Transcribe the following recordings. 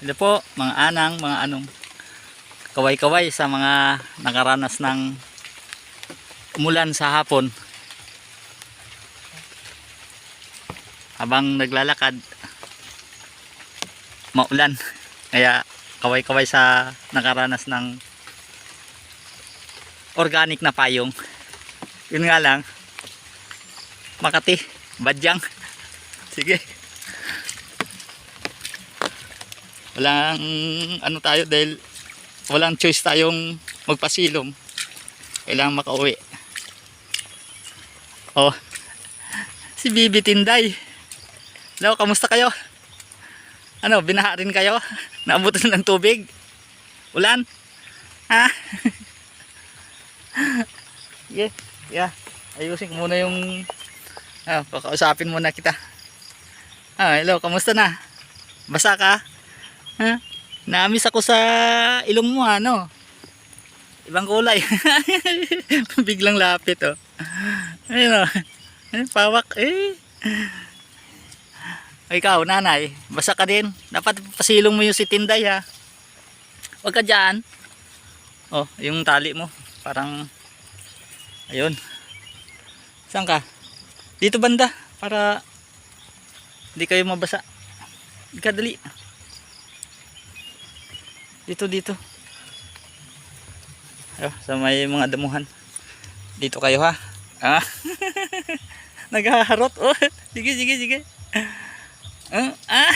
Ito po, mga anang, mga anong kaway-kaway sa mga nakaranas ng umulan sa hapon. Habang naglalakad, maulan. Kaya kaway-kaway sa nakaranas ng organic na payong. Yun nga lang, Makati, Badyang. Sige. Walang ano tayo dahil walang choice tayong magpasilong. Kailangan makauwi. Oh. Si Bibi Tinday. Hello, kamusta kayo? Ano, binaha rin kayo? Naabutan ng tubig? Ulan? Ha? yeah, yeah. Ayusin muna yung ah, pakausapin muna kita. Ah, hello, kamusta na? Basa ka? Ha? Naamis ako sa ilong mo, ano? Ibang kulay. Biglang lapit, oh. Ayun, oh. Ayun, pawak, eh. O, ikaw, nanay, basa ka din. Dapat pasilong mo yung si Tinday, ha. Huwag ka dyan. Oh, yung tali mo. Parang, ayun. Saan ka? Dito banda, para hindi kayo mabasa. Hindi ka dali. Dito, dito. Ayo, sa may mga damuhan. Dito kayo ha. Ah. Naghaharot. Oh, sige, sige, sige. Ah, ah.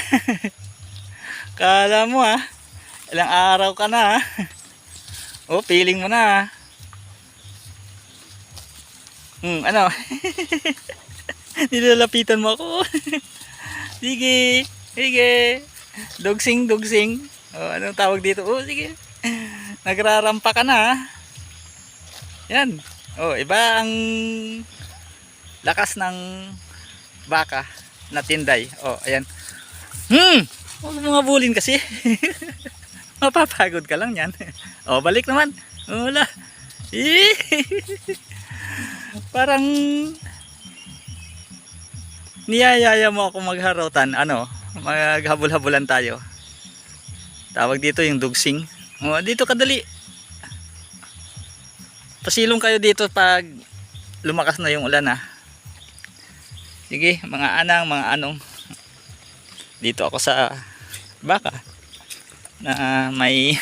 Kala mo ha. Ilang araw ka na. Oh, feeling mo na. Hmm, ano? Nilalapitan mo ako. sige, sige. Dogsing, dogsing. Oh, anong tawag dito? Oh, sige. Nagrarampa ka na. Yan. Oh, iba ang lakas ng baka na tinday. Oh, ayan. Hmm! Huwag mo nga bulin kasi. Mapapagod ka lang yan. Oh, balik naman. Wala. Parang niyayaya mo ako magharotan. Ano? Maghabol-habulan tayo. Tawag dito yung dugsing. Oh, dito kadali. Pasilong kayo dito pag lumakas na yung ulan ha. Sige, mga anang, mga anong. Dito ako sa baka na may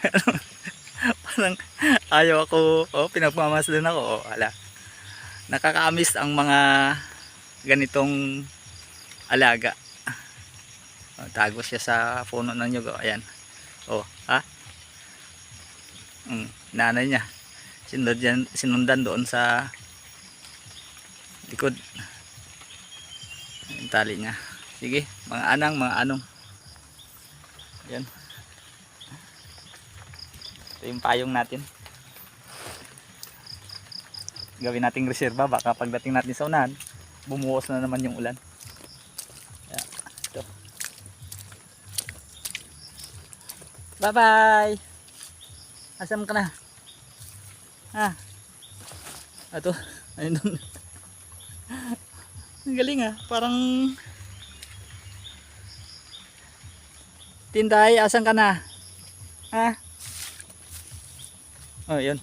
parang ayaw ako, oh, pinagmamasdan ako, oh, ala. Nakakaamis ang mga ganitong alaga. Oh, tago siya sa puno ng nyug. Oh, ayan. Oh, ha? Mm, nanay niya. Sinundan, sinundan doon sa likod. Yung tali niya. Sige, mga anang, mga anong. Ayan. Ito yung payong natin. Gawin nating reserva baka pagdating natin sa unahan, bumuhos na naman yung ulan. Ayan. Ito. Bye-bye! Asam ka na? Ah. Ato. Ayun doon. Ang galing ah. Parang Tinday, asan ka na? Ha? Oh, yun.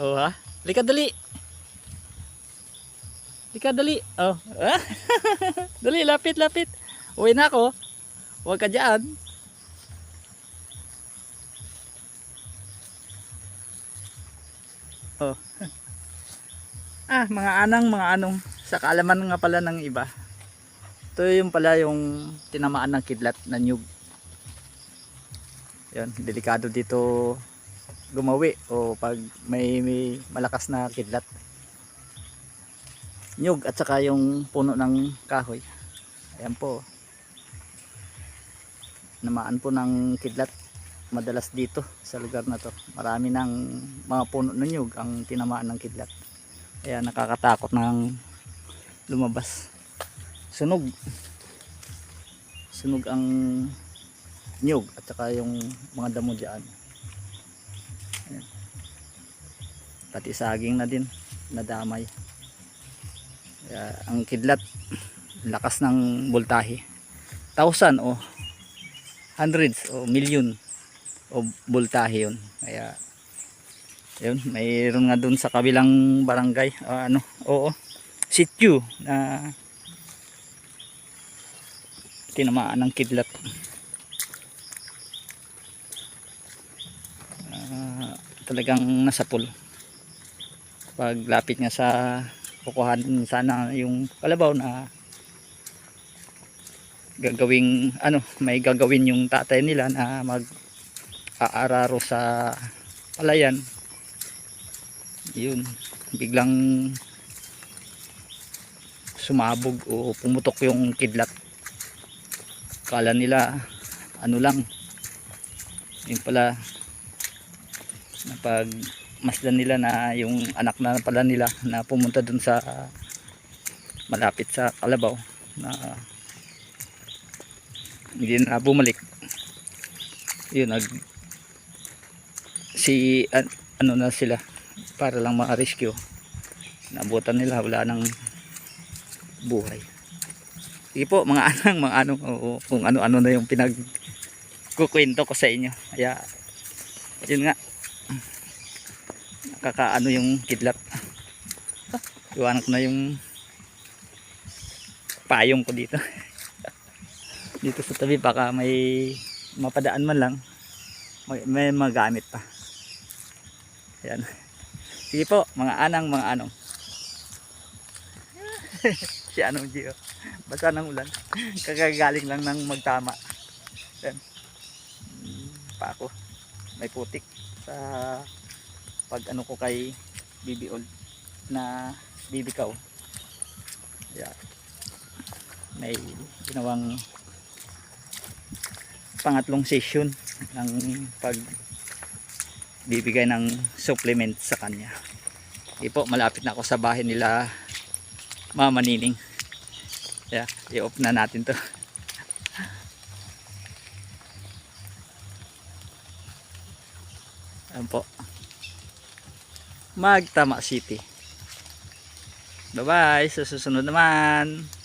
Oh, ha? Lika dali. Lika dali. Oh. Dali, lapit, lapit. Uwi na ako. Huwag ka dyan. Oh. Ah, mga anang, mga anong. Sa kaalaman nga pala ng iba. Ito yung pala yung tinamaan ng kidlat na nyug. Yan, delikado dito gumawi o pag may, may malakas na kidlat. Nyug at saka yung puno ng kahoy. Ayan po. Namaan po ng kidlat madalas dito sa lugar na to. Marami ng mga puno ng nyug ang tinamaan ng kidlat. Kaya nakakatakot ng lumabas. Sunog. Sunog ang nyug at saka yung mga damo dyan. Ayan. Pati saging na din nadamay. Kaya ang kidlat lakas ng voltahe. thousand o hundreds o million o voltahe yun. Kaya yun, mayroon nga dun sa kabilang barangay, ah, ano, oo, sityo na tinamaan ng kidlat. Ah, talagang nasa pool. Paglapit nga sa kukuhanin sana yung kalabaw na gagawing ano may gagawin yung tatay nila na mag aararo sa palayan. Yun biglang sumabog o pumutok yung kidlat. Kala nila ano lang. Yun pala napag masdan nila na yung anak na pala nila na pumunta dun sa malapit sa kalabaw na hindi na bumalik. Yun nag si an- ano na sila para lang ma-rescue. Nabutan nila wala nang buhay. Sige po mga anang mga anong oo, kung ano-ano na yung pinag kukwento ko sa inyo. Kaya yun nga. Nakakaano yung kidlat. Iwanan ko na yung payong ko dito dito sa tabi baka may mapadaan man lang. May, may magamit pa. Yan sige po mga anang mga anong. Si anong Gio. Basa ng ulan. Kakagaling lang ng magtama. Yan Mm, pa ako. May putik sa pag ano ko kay bibi old na bibikaw yeah. may ginawang pangatlong session ng pag bibigay ng supplement sa kanya. Hindi po malapit na ako sa bahay nila mama nining. Yeah, i-off na natin to. Ayan po. Magtama City. Bye bye sa susunod naman